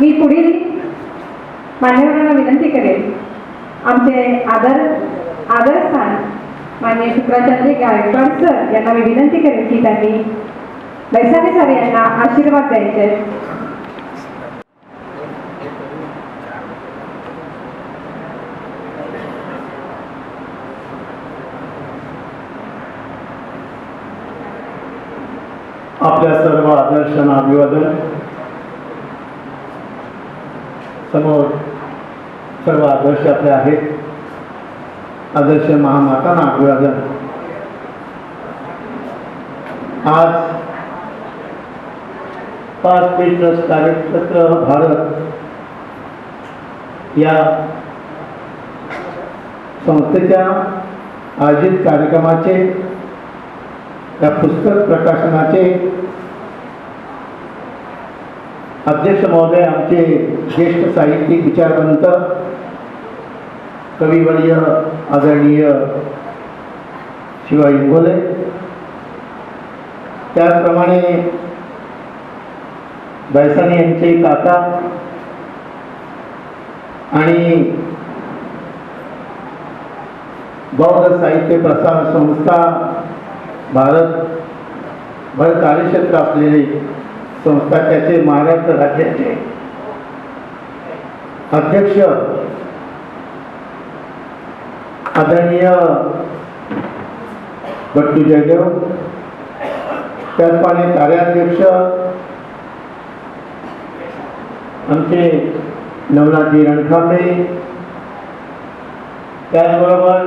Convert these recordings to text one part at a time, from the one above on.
मी पुढील मान्यवरांना विनंती करेन. आमचे आदर आदरस्थान माननीय शुक्राचार्य गायकवाड सर यांना मी विनंती करेन की त्यांनी बैसाने सर यांना आशीर्वाद द्यायचे. आपल्या सर्व आदर्शांना अभिवादन समोर सर्व आदर्श आपले आहेत. आदर्श महामातांना अभिवादन आज पाच पे कार्यक्षेत्र भारत या संस्थेच्या आयोजित कार्यक्रमाचे, या पुस्तक प्रकाशनाचे अध्यक्ष महोदय आमचे ज्येष्ठ साहित्यिक विचारवंत कविवर्य आदरणीय शिवाय इंगोले त्याचप्रमाणे बैसाने यांचे काका आणि बौद्ध साहित्य प्रसार संस्था भारत भर कार्यक्षेत्र असलेली संस्था त्याचे महाराष्ट्र राज्याचे अध्यक्ष आदरणीय बट्टू जयदेव त्याचप्रमाणे कार्याध्यक्ष आमचे नवनाथजी रणखांबे त्याचबरोबर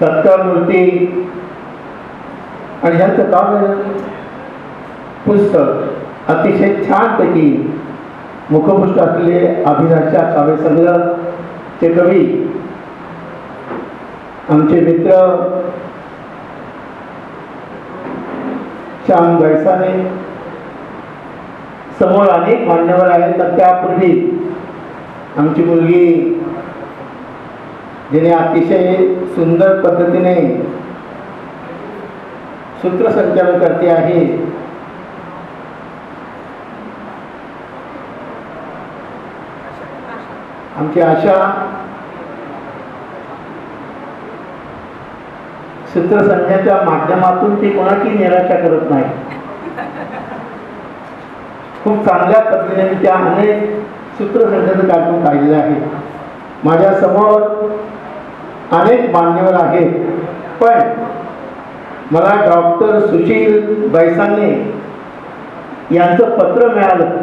सत्कार मूर्ती आणि ह्यांचं काम पुस्तक. अतिशय छानपैकी मुखपृष्ठ असलेले अभिलाषा काव्यसंग्रह चे कवी आमचे मित्र श्याम गैसाने समोर अनेक मान्यवर आहेत तर त्यापूर्वी आमची मुलगी जिने अतिशय सुंदर पद्धतीने सूत्रसंचालन करते आहे आमची आशा सूत्रसंचाच्या माध्यमातून ती कोणाची निराशा करत नाही. खूप चांगल्या पद्धतीने मी त्या अनेक सूत्रसंचाचं कार्यक्रम काढलेला आहे. माझ्यासमोर अनेक मान्यवर आहेत पण मला डॉक्टर सुशील बैसाने यांचं पत्र मिळालं.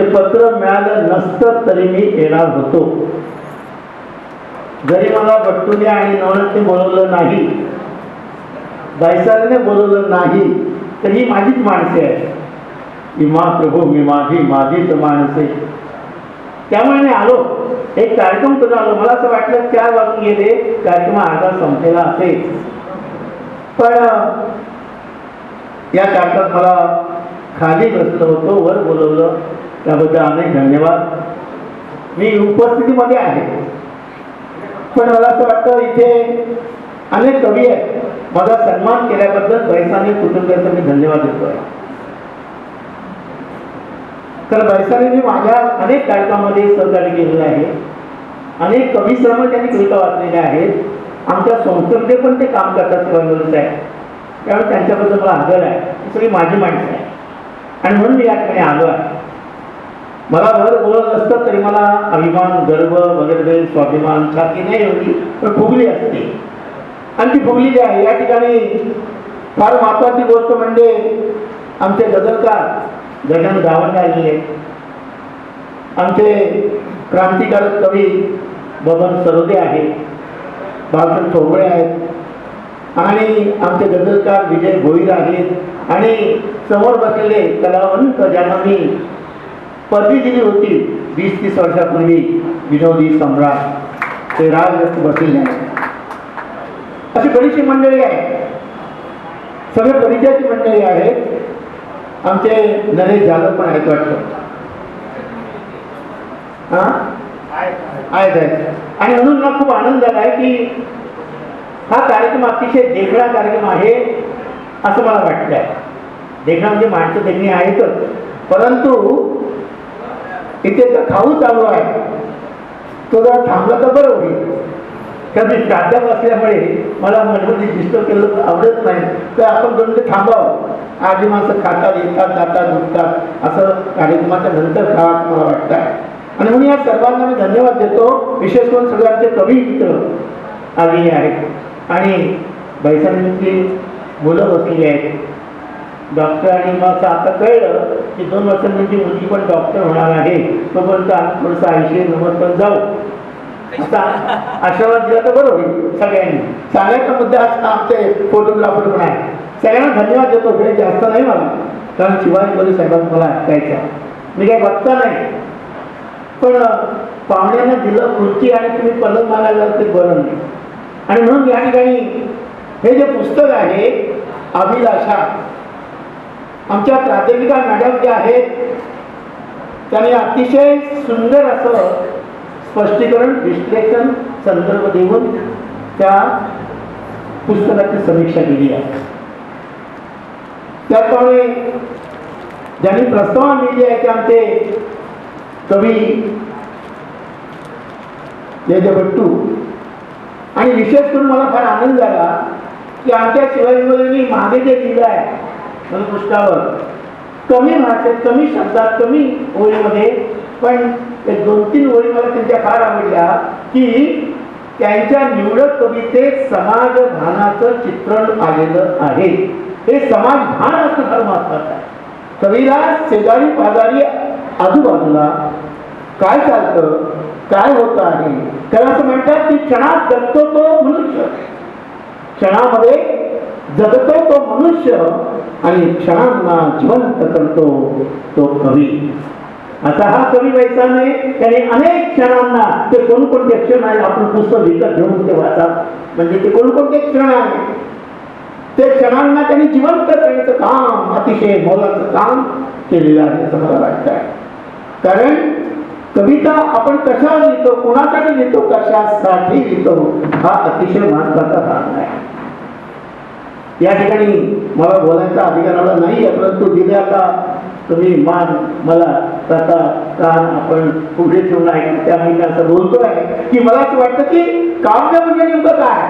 ते पत्र मिळालं नसतं तरी मी येणार होतो. जरी मला बट्टुने आणि नवनाथने बोलवलं नाही बैसाने बोलवलं नाही तर ही माझीच माणसे आहे इमा प्रभू मी माझी माझीच माणसे. त्यामुळे मी आलो. एक कार्यक्रम करून आलो. मला असं वाटलं त्या वाजून गेले कार्यक्रम अर्धा संपलेला असेल पण या कार्यक्रमात मला खाली बसलो होतो वर बोलवलं. त्याबद्दल अनेक धन्यवाद. मी उपस्थितीमध्ये आहे. पण मला असं वाटतं इथे अनेक कवी आहेत. माझा सन्मान केल्याबद्दल बैसाने कुटुंबियांचा मी धन्यवाद देतो आहे तर बैसाने माझ्या अनेक कार्यक्रमामध्ये सहकार्य केलेलं आहे. अनेक कवी श्रम त्यांनी कविता वाचलेल्या आहेत. आमच्या संस्थेमध्ये पण ते काम करतात शिवाय आहे त्यामुळे त्यांच्याबद्दल मला आदर आहे. सगळी माझी माणसं आहे आणि म्हणून मी या ठिकाणी आलो आहे. मला घर बोलत असतं तरी मला अभिमान गर्व वगैरे स्वाभिमान छाती नाही होती पण फुगली असते. आणि ती फुगली जी आहे या ठिकाणी फार महत्वाची गोष्ट म्हणजे आमचे गजलकार गजानन गावंडे आलेले आमचे क्रांतिकारक कवी बबन सरोदे आहेत बाळकृष्ण ठोबळे आहेत आणि आमचे गजलकार विजय भोईर आहेत आणि समोर बसलेले कलावंत ज्यांना मी पदवी दिली होती. वीस तीस वर्षापूर्वी विनोदी सम्राट ते राजरथ बसलेले आहेत अशी बरीचशी मंडळी आहे सगळे परिचयाची मंडळी आहेत. आमचे नरेश जाधव पण आहेत वाटतं. हा? आहेत आहेत. आणि म्हणून मला खूप आनंद झाला आहे की हा कार्यक्रम अतिशय देखणा कार्यक्रम आहे असं मला वाटतं आहे देखणा म्हणजे माणसं देखणी आहेतच. परंतु इथे तर खाऊ चालू आहे. तो जर थांबला तर बरं होईल. कारण मी प्राध्यापक असल्यामुळे मला मनमध्ये डिस्टर्ब केलं तर आवडत नाही. तर आपण दोन ते थांबावं. आधी माणसं खातात येतात जातात झुकतात असं कार्यक्रमाच्या नंतर खावा असं मला वाटतं आणि म्हणून या सर्वांना मी धन्यवाद देतो. विशेष करून सगळ्यांचे कवी मित्र आलेले आहेत आणि बैसांची मुलं बसलेली आहेत. डॉक्टर आणि मग असं आता कळलं की दोन वर्षांमध्ये म्हणजे मुलगी पण डॉक्टर होणार आहे. तोपर्यंत आम्ही थोडंसं आयुष्य नव्वद पण जाऊ. आता आशीर्वाद दिला तर बरोबर होईल सगळ्यांनी. सगळ्यांचा मुद्दा आमचे फोटोग्राफर पण आहे सगळ्यांना धन्यवाद देतो वेळ जास्त नाही मला. कारण शिवाजी बोले साहेबांना मला ऐकायचा मी काही बघता नाही. पण पाहुण्यांना दिलं कृती आणि तुम्ही पलंग मागायला ते बरं नाही. आणि म्हणून या ठिकाणी हे जे पुस्तक आहे अभिलाषा आमच्या प्राध्यापिका मॅडम ज्या आहेत त्यांनी अतिशय सुंदर असं स्पष्टीकरण विश्लेषण संदर्भ देऊन त्या पुस्तकाची समीक्षा केली आहे. त्याचप्रमाणे ज्यांनी प्रस्तावना लिहिली आहे ते आमचे कवी जय भट्टू आणि विशेष करून मला फार आनंद झाला की आमच्या शिवाजी मुलांनी मागे जे लिहिलं आहे पृष्ठावर कमी भाषेत कमी शब्दात कमी ओळीमध्ये पण दोन तीन ओळी मला त्यांच्या फार आवडल्या की त्यांच्या निवडक कवितेत समाज भानाचं चित्रण आलेलं आहे. हे समाज भान असणं फार महत्वाचं आहे. कवीला शेजारी पाजारी आजूबाजूला काय चालतं काय होत आहे त्याला असं म्हणतात की क्षणात जगतो तो मनुष्य. क्षणामध्ये जगतो तो मनुष्य आणि क्षणांना जिवंत करतो तो कवी. आता हा कवी वैसाने त्याने अनेक क्षणांना ते कोणकोणते क्षण आहे आपण पुस्तक विकत घेऊन ते वाचा. म्हणजे ते कोणकोणते क्षण आहे ते क्षणांना त्यांनी जिवंत करण्याचं काम अतिशय मोलाचं काम केलेलं आहे असं मला वाटतंय. आहे कारण कविता आपण कशा लिहितो कुणासाठी लिहितो कशासाठी लिहितो हा अतिशय महत्त्वाचा भाग आहे. या ठिकाणी मला बोलायचा अधिकार आला नाही आहे परंतु दिल्या आता तुम्ही मान मला त्याचा कान आपण पुढे ठेवून आहे. त्यामुळे मी असं बोलतो आहे की मला असं वाटतं की काव्य म्हणजे नेमकं काय?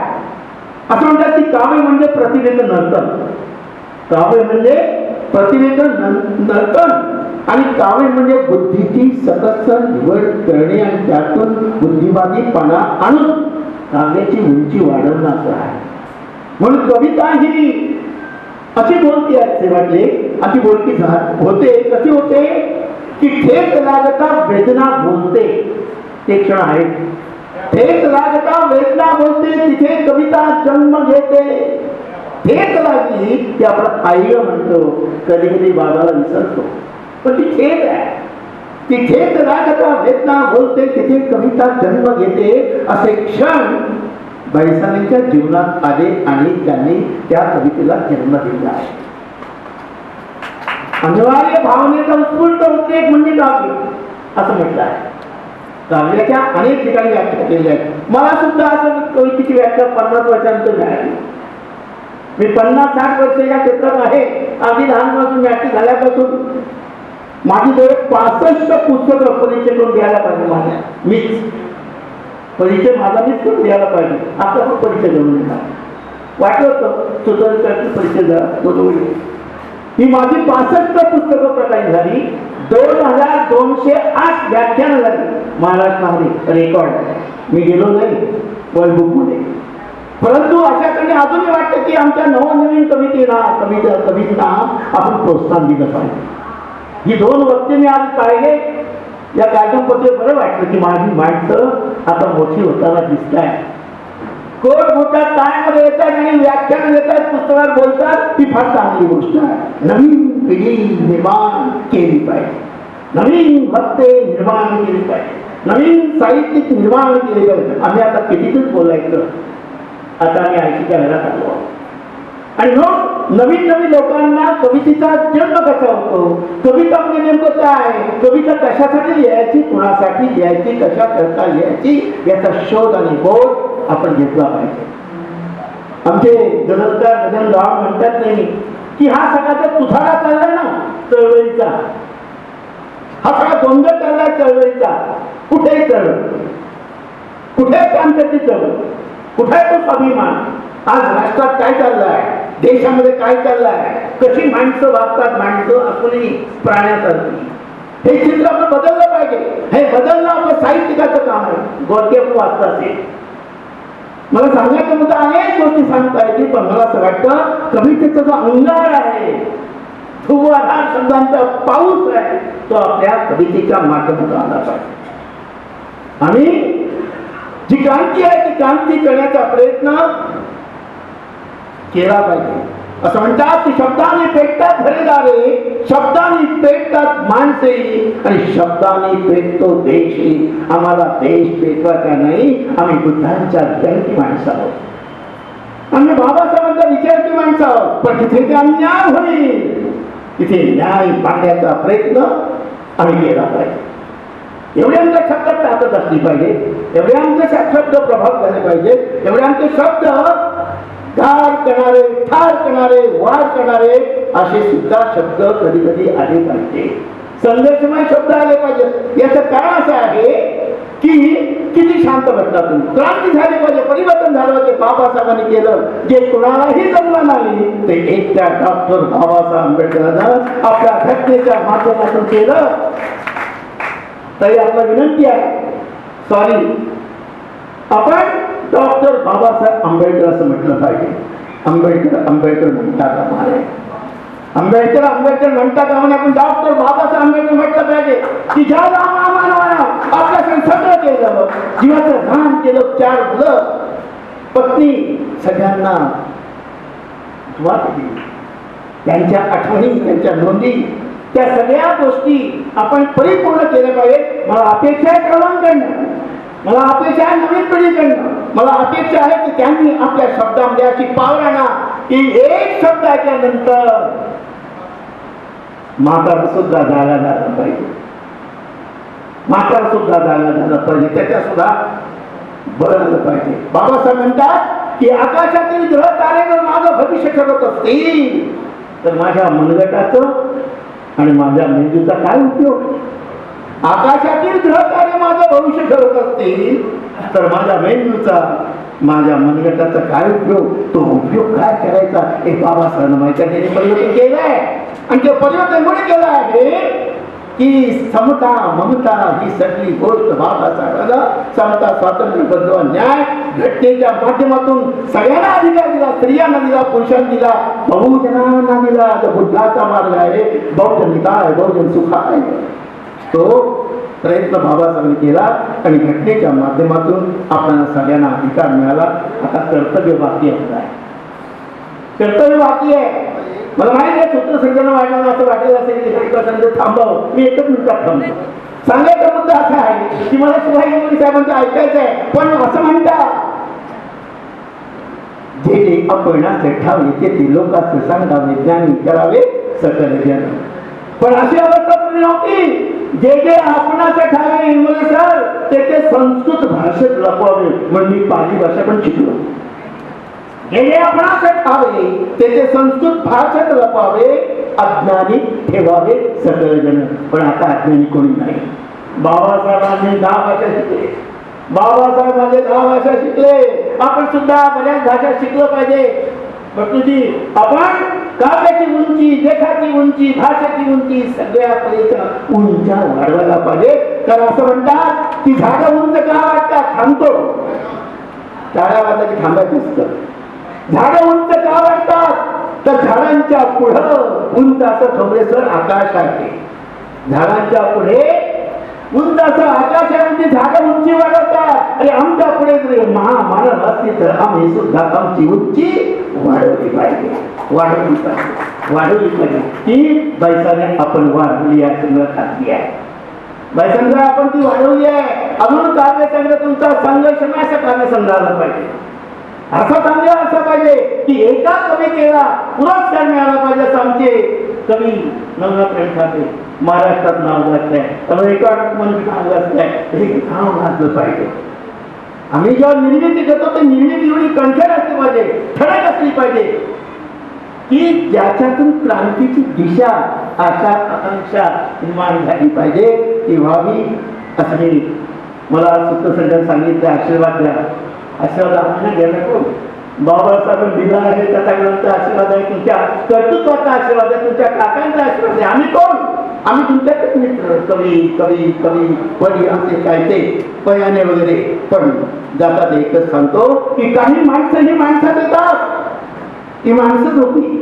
असं म्हणतात की काव्य म्हणजे प्रतिभेचं नर्तन. काव्य म्हणजे प्रतिभेचं नर्तन. आणि काव्य म्हणजे बुद्धीची सकस निवड करणे आणि त्यातून बुद्धिवादीपणा आणून काव्याची उंची वाढवणं असं आहे. कविता ही अशी बोलती वाटले. अशी बोलती होते, कशी होते? की ठेच लागता वेदना बोलते. ते क्षण आहे ठेच लागता वेदना बोलते, तिथे कविता जन्म घेते. ठेच लागली की आपण आई म्हणतो, कधी कधी बाबाला विसरतो. पण ती ठेच आहे. वेदना बोलते, तिथे कविता जन्म घेते. असे क्षण बैसालींच्या जीवनात आले आणि त्यांनी त्या कवितेला जन्म दिला. आहे अनिवार्य भावनेचा उत्स्फूर्त उद्रेक म्हणजे काव्य असं म्हटलं आहे. काव्याच्या अनेक ठिकाणी व्याख्या केलेल्या आहेत. मला सुद्धा असं कवितेची व्याख्या पन्नास वर्षांतर मिळाली. मी पन्नास साठ वर्ष या क्षेत्रात आहे. अगदी लहानपासून व्याख्या झाल्यापासून माझी जवळ पासष्ट पुस्तकं परिचय करून घ्यायला पाहिजे माझ्या मीच. परिचय माझा मीच करून द्यायला पाहिजे. आता पण परिचय देऊन देणार. वाटलं होतं सुचवण्यासाठी परिचय झाला ही माझी पासष्ट पुस्तकं प्रकाशित झाली. दोन हजार दोनशे आठ व्याख्यानं झाली. महाराष्ट्रामध्ये रेकॉर्ड. मी गेलो नाही वर्ल्ड बुकमध्ये परंतु अशाकडे अजूनही वाटतं की आमच्या नवनवीन कवितेला कविता कवींना आपण प्रोत्साहन दिलं पाहिजे. ही दोन वक्ते मी आज पाहिले. या कार्यक्रममध्ये बरं वाटलं की माझी माणसं आता मोठी होताना दिसत आहे कोण मोठ्या टायमध्ये येतात आणि व्याख्यान देतात पुस्तकात बोलतात ती फार चांगली गोष्ट आहे. नवीन पिढी निर्माण केली पाहिजे. नवीन भक्ते निर्माण केली पाहिजे. नवीन साहित्यिक निर्माण केले पाहिजे. आम्ही आता पिढीतच बोलायचं. आता आम्ही ऐंशीच्या घरात आलो आणि मग नवीन नवीन लोकांना कवितेचा जन्म कसा होतो कविता म्हणजे नेमकं काय? कविता कशासाठी लिहायची? कुणासाठी लिहायची? कशा करता लिहायची? याचा शोध आणि बोध आपण घेतला पाहिजे. आमचे गणपकार गजन राव म्हणतात नाही की हा सगळा जो तुझारा चाललाय ना? चळवळीचा. गोंधळ चालला चळवळीचा. कुठे चळवळ. कुठे शांततेची चळवळ. कुठे तो स्वाभिमान. आज राष्ट्रात काय चाललंय? देशामध्ये काय चाललंय? कशी माणसं वागतात माणसं असूनही प्राण्यासारखी. हे चित्र आपण बदललं पाहिजे. हे बदलणं आपलं साहित्यिकाचं काम आहे. गोरके वाचता असेल मला सांगायचं मुद्दा अनेक गोष्टी सांगता येतील पण मला असं वाटतं कवितेचा जो अंगार आहे फुवारा शब्दांचा पाऊस आहे तो आपल्या कवितेच्या माध्यमातून आला पाहिजे. आणि जी क्रांती आहे ती क्रांती करण्याचा प्रयत्न केला पाहिजे. असं म्हणतात की शब्दाने पेटतात घरेदारे शब्दाने पेटतात माणसे. आणि शब्दाने पेटतो देशही आम्हाला देश पेटवायचा नाही आम्ही बुद्धांच्या जयंती माणसं आहोत. आम्ही बाबासाहेबांचा विचारती माणसं आहोत. पण तिथे ते अन्याय होईल. तिथे न्याय पाहण्याचा प्रयत्न आम्ही केला पाहिजे. एवढे आमच्या शब्दात ताकद असली पाहिजे. एवढे आमचे शब्द प्रभाव झाले पाहिजे. एवढे आमचे शब्द गार करणारे ठार करणारे वार करणारे असे सुद्धा शब्द कधी कधी आले पाहिजे. संघर्षमय शब्द आले पाहिजे याचं कारण असं आहे की किती शांत बसला तुम्ही. क्रांती झाली पाहिजे परिवर्तन झालं ते बाबासाहेबांनी केलं जे कुणालाही जमलं नाही ते एकट्या डॉक्टर बाबासाहेब आंबेडकरांना आपल्या घटनेच्या माध्यमातून केलं. तरी आपला विनंती आहे सॉरी आपण डॉक्टर बाबासाहेब आंबेडकर असं म्हटलं पाहिजे. आंबेडकर आंबेडकर म्हणता कामा नये. आंबेडकर आंबेडकर म्हणता कामा नये आपण डॉक्टर बाबासाहेब आंबेडकर म्हटलं पाहिजे की ज्या रामामानवानं आपल्याकडे सगळं केलं. जीवाचं दान केलं चार मुलं पत्नी सगळ्यांना वाट दिली. त्यांच्या आठवणी त्यांच्या नोंदी त्या सगळ्या गोष्टी आपण परिपूर्ण केल्या पाहिजे मला अपेक्षा आहे तरुणांकडनं मला अपेक्षा आहे नवीन पिढीकडनं मला अपेक्षा आहे की त्यांनी आपल्या शब्दामध्ये अशी पावर आणा की एक शब्द नंतर म्हातार सुद्धा जागा झाला पाहिजे. म्हातार सुद्धा जागा झाला पाहिजे. त्याच्या सुद्धा बरं पाहिजे. बाबासाहेब म्हणतात की आकाशातील ग्रह तारे जर माझं भविष्य ठरत असतील. तर माझ्या मनगटाचं आणि माझ्या मेंदूचा काय उपयोग? आकाशातील ग्रह तारे माझं भविष्य ठरत असतील. तर माझ्या मेंदूचा माझ्या मनगटाचा काय उपयोग? तो उपयोग काय करायचा? हे बाबासाहेब माहिती आहे. परिवर्तन केलंय. आणि ते परिवर्तन कोणी केलं आहे की समता ममता ही सगळी गोष्ट बाबासाहेबांना समता स्वातंत्र्य बंधुवा न्याय घटनेच्या माध्यमातून सगळ्यांना अधिकार दिला स्त्रियांना दिला पुरुषांना दिला बहुजनांना दिला. जो बुद्धाचा मार्ग आहे. बहुजन हिताय बहुजन सुखाय. तो प्रयत्न बाबासाहेबांनी केला आणि घटनेच्या माध्यमातून आपल्याला सगळ्यांना अधिकार मिळाला. आता कर्तव्य बाकी आहे कर्तव्य बाकी आहे. मला माहिती आहे सूत्रसंजना वाढणार असं वाटेल असेल की सूत्रसंच थांबव. मी एकच मिनिटात थांबतो. सांगायचा मुद्दा असा आहे की मला शिवाजी मोदी साहेबांचं ऐकायचं आहे पण असं म्हणतात जे लेखा सेठावे ते ते लोकांचे सांगावे ज्ञानी करावे सकल जन. पण अशी अवस्था तुम्ही नव्हती. जे जे आपणाचे ठावे इंग्रज सर ते ते संस्कृत भाषेत लपवावे. म्हणून मी पाली भाषा पण शिकलो. हे जे आपणाचे ठावे ते ते संस्कृत भाषेत लपवावे अज्ञानी ठेवावे सगळेजण. पण आता अज्ञानी कोणी नाही. बाबासाहेबांनी दहा भाषा शिकले. बाबासाहेब माझे दहा भाषा शिकले. आपण सुद्धा बऱ्याच भाषा शिकलो पाहिजे. भटूजी आपण काव्याची उंची लेखाची उंची भाषेची उंची सगळ्या पलीकडे उंचा वाढवायला पाहिजे. तर असं म्हणतात की झाडं उंच का वाटतात थांबतो. टाळ्या वाजला थांबायचं असतं झाडं उंच का वाटतात तर झाडांच्या पुढं उंच असं थोडेसर आकाश आहे. झाडांच्या पुढे उंच असं आकाश आहे म्हणजे झाडं उंची वाढवतात. आणि आमच्या पुढे जर महामानव असते तर आम्ही सुद्धा आमची उंची वाढवली पाहिजे. वाढवली पाहिजे. वाढवली पाहिजे ती बैसाने आपण वाढवली आहे सगळं खाती आहे. बैसंग आपण ती वाढवली आहे अजून कार्यसंघ तुमचा संघर्ष नाही असं कार्यसंघ आला पाहिजे. असा चांगलं असं पाहिजे की एका कवितेला पुरस्कार मिळाला पाहिजे असं आमचे कवी नवनाथ ठाकरे महाराष्ट्रात नाव घातलंय. आहे एका मध्ये नाव घातलंय. हे नाव घातलं पाहिजे. आम्ही जेव्हा निर्मिती करतो ते निर्मिती एवढी कंठर असली पाहिजे ठळक असली पाहिजे. की ज्याच्यातून क्रांतीची दिशा आशा आकांक्षा निर्माण झाली पाहिजे ती व्हावी असं मी मला सुखसंजन सांगितलं आशीर्वाद द्या. आशीर्वाद आपण घ्यायला कोण बाबासाहेब दिला आहे त्याचा ग्रंथ आशीर्वाद आहे तुमच्या कर्तृत्वाचा आशीर्वाद आहे तुमच्या काकांचा आशीर्वाद आहे. आम्ही कोण? आम्ही तुमच्या मित्र कवी कवी कवी वडी असे काय ते पयाने वगैरे पण जातात एकच सांगतो की काही माणसं ही माणसात येतात ती माणसंच होती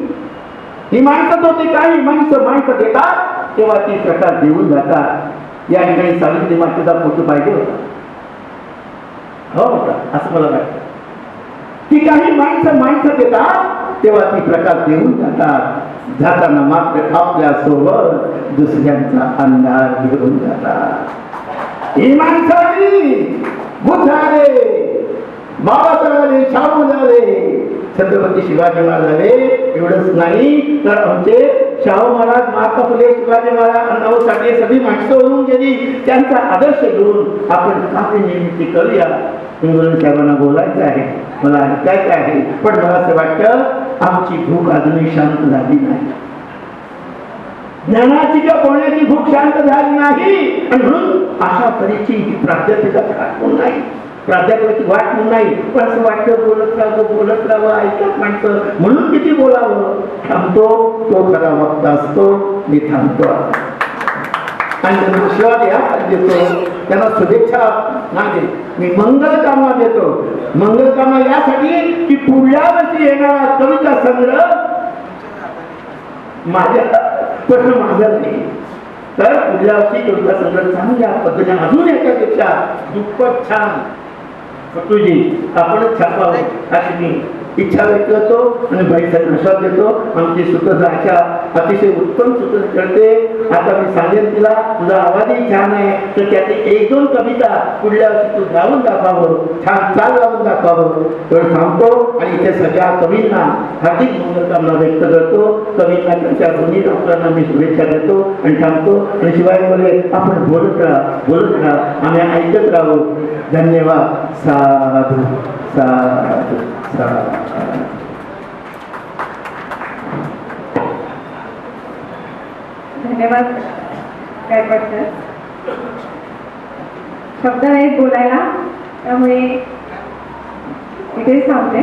ही माणसंच होती काही माणसं माणसं देतात. तेव्हा ती प्रकार देऊन जातात. या ठिकाणी सावित्री मातेचा फोटो पाहिजे होता. हो होता. असं मला वाटतं. की काही माणसं माणसं येतात तेव्हा ती प्रकार देऊन जातात. जाताना मात्र आपल्यासोबत दुसऱ्यांचा अंधार घेऊन जातात. ही माणसं बुद्ध आले. बाबासाहेब आले शाहू झाले. छत्रपती शिवाजी महाराज एवढंच नाही तर आमचे शाहू महाराज महात्मा फुले शिवाजी महाराज अण्णाभाऊ साठे सगळी माणसं होऊन गेली. त्यांचा आदर्श घेऊन आपण काव्य निर्मिती करूया. इंग्रज साहेबांना बोलायचं आहे. मला ऐकायचं आहे. पण मला असं वाटतं आमची भूक अजूनही शांत झाली नाही. ज्ञानाची किंवा बोलण्याची भूक शांत झाली नाही. आणि म्हणून अशा तऱ्हेची ही प्राध्यापिका म्हणून नाही. प्राध्यापकाची वाट म्हणून नाही. पण असं वाटतं बोलत राहावं बोलत राहावं ऐकत माणसं. म्हणून किती बोलावं? थांबतो तो खरा वक्ता असतो मी थांबतो आणि आशीर्वाद या देतो त्यांना शुभेच्छा नाही मी मंगल कामना देतो. मंगल कामना यासाठी की पुढल्या वर्षी येणारा कविता संग्रह माझ्या प्रश्न माझा नाही तर पुढल्या वर्षी कविता संग्रह चांगल्या पद्धतीने अजून याच्यापेक्षा दुप्पट छान. तुझी आपण छापावं. अशी मी इच्छा व्यक्त करतो आणि बाईसाठी विश्वास देतो. आमची सुखद अतिशय उत्तम सुख करते आता मी सांगेन तिला तुझा आवाजही छान आहे. तर त्याची एक दोन कविता पुढल्या वर्षी तू गाऊन दाखवावं. छान चाल लावून दाखवावं. तर सांगतो आणि इथे सगळ्या कवींना हार्दिक मंगलकामना व्यक्त करतो. कवींना त्यांच्या दोन्ही डॉक्टरांना मी शुभेच्छा देतो आणि सांगतो आणि शिवायमध्ये आपण बोलत राहा बोलत राहा. आम्ही ऐकत राहू. धन्यवाद. साधू साधू साधू. धन्यवाद. गायकवाड सर शब्द नाहीत बोलायला त्यामुळे इथेच थांबते.